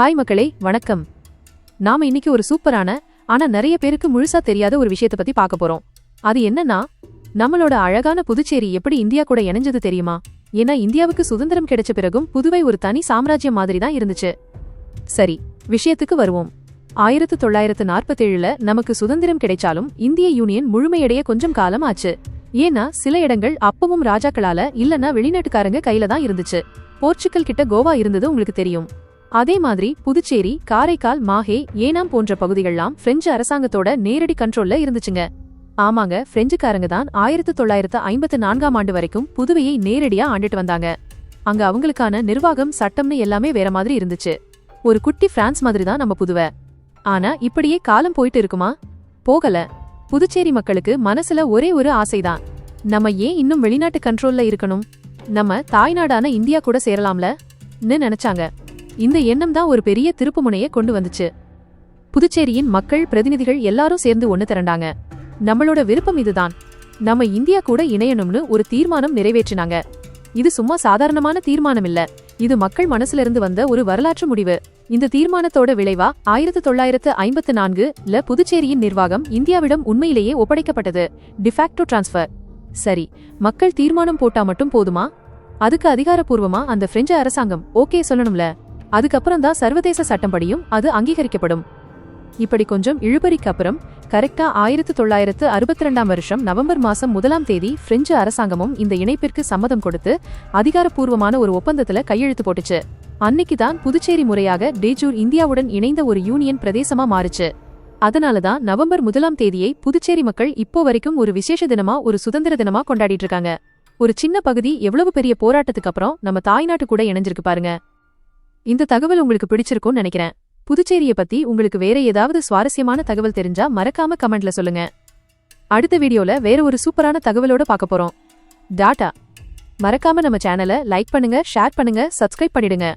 Hi மக்களே வணக்கம். நாம இன்னைக்கு ஒரு சூப்பரான ஆனா நிறைய பேருக்கு முழுசா தெரியாத ஒரு விஷயத்தை பத்தி பார்க்க போறோம். அது என்னன்னா நம்மளோட அழகான புதுச்சேரி எப்படி இந்தியா கூட இணைஞ்சது தெரியுமா? ஏன்னா இந்தியாவுக்கு சுதந்திரம் கிடைச்ச பிறகும் புதுவை ஒரு தனி சாம்ராஜ்யம் மாதிரி தான் இருந்துச்சு. சரி விஷயத்துக்கு வருவோம். ஆயிரத்து தொள்ளாயிரத்து நாற்பத்தேழுல நமக்கு சுதந்திரம் கிடைச்சாலும் இந்திய யூனியன் முழுமையடைய கொஞ்சம் காலம் ஆச்சு. ஏன்னா சில இடங்கள் அப்பவும் ராஜாக்களால இல்லனா வெளிநாட்டுக்காரங்க கையில தான் இருந்துச்சு. போர்ச்சுகல் கிட்ட கோவா இருந்தது உங்களுக்கு தெரியும். அதே மாதிரி புதுச்சேரி காரைக்கால் மாஹே ஏனாம் போன்ற பகுதிகள்லாம் பிரெஞ்சு அரசாங்கத்தோட நேரடி கண்ட்ரோல்ல இருந்துச்சுங்க. ஆமாங்க பிரெஞ்சுக்காரங்க தான் ஆயிரத்து தொள்ளாயிரத்து ஐம்பத்து நான்காம் ஆண்டு வரைக்கும் புதுவையை நேரடியா ஆண்டுட்டு வந்தாங்க. அங்க அவங்களுக்கான நிர்வாகம் சட்டம்னு எல்லாமே வேற மாதிரி இருந்துச்சு. ஒரு குட்டி பிரான்ஸ் மாதிரி தான் நம்ம புதுவை. ஆனா இப்படியே காலம் போயிட்டு இருக்குமா? போகல. புதுச்சேரி மக்களுக்கு மனசுல ஒரே ஒரு ஆசைதான். நம்ம ஏன் இன்னும் வெளிநாட்டு கண்ட்ரோல்ல இருக்கணும்? நம்ம தாய்நாடான இந்தியா கூட சேரலாம்ல? நினைச்சாங்க. இந்த எண்ணம் தான் ஒரு பெரிய திருப்புமுனையை கொண்டு வந்துச்சு. புதுச்சேரியின் மக்கள் பிரதிநிதிகள் எல்லாரும் சேர்ந்து ஒண்ணு திரண்டாங்க. நம்மளோட விருப்பம் இதுதான். நம்ம இந்தியா கூட இணையணும்னு ஒரு தீர்மானம் நிறைவேற்றினாங்க. இது சும்மா சாதாரணமான தீர்மானம் இல்ல இது மக்கள் மனசுல இருந்து வந்த ஒரு வரலாற்று முடிவு. இந்த தீர்மானத்தோட விளைவா ஆயிரத்து தொள்ளாயிரத்து ஐம்பத்து நான்கு ல புதுச்சேரியின் நிர்வாகம் இந்தியாவிடம் உண்மையிலேயே ஒப்படைக்கப்பட்டது. டிஃபாக்டோ டிரான்ஸ்ஃபர் சரி மக்கள் தீர்மானம் போட்டா மட்டும் போதுமா? அதுக்கு அதிகாரப்பூர்வமா அந்த பிரெஞ்சு அரசாங்கம் ஓகே சொல்லணும்ல? அதுக்கப்புறம் தான் சர்வதேச சட்டம்படியும் அது அங்கீகரிக்கப்படும். இப்படி கொஞ்சம் இழுபறிக்கு அப்புறம் கரெக்டா ஆயிரத்து தொள்ளாயிரத்து அறுபத்தி ரெண்டாம் வருஷம் நவம்பர் மாசம் முதலாம் தேதி பிரெஞ்சு அரசாங்கமும் இந்த இணைப்பிற்கு சம்மதம் கொடுத்து அதிகாரப்பூர்வமான ஒரு ஒப்பந்தத்துல கையெழுத்து போட்டுச்சு. அன்னைக்கு தான் புதுச்சேரி முறையாக டேஜூர் இந்தியாவுடன் இணைந்த ஒரு யூனியன் பிரதேசமா மாறுச்சு. அதனாலதான் நவம்பர் முதலாம் தேதியை புதுச்சேரி மக்கள் இப்போ வரைக்கும் ஒரு விசேஷ தினமா ஒரு சுதந்திர தினமா கொண்டாடிட்டு இருக்காங்க. ஒரு சின்ன பகுதி எவ்வளவு பெரிய போராட்டத்துக்கு அப்புறம் நம்ம தாய்நாட்டு கூட இணைஞ்சிருக்கு பாருங்க. இந்த தகவல் உங்களுக்கு பிடிச்சிருக்கும்னு நினைக்கிறேன். புதுச்சேரியை பத்தி உங்களுக்கு வேற ஏதாவது சுவாரஸ்யமான தகவல் தெரிஞ்சா மறக்காம கமெண்ட்ல சொல்லுங்க. அடுத்த வீடியோல வேற ஒரு சூப்பரான தகவலோட பார்க்க போறோம். டாட்டா. மறக்காம நம்ம சேனலை லைக் பண்ணுங்க ஷேர் பண்ணுங்க சப்ஸ்கிரைப் பண்ணிடுங்க.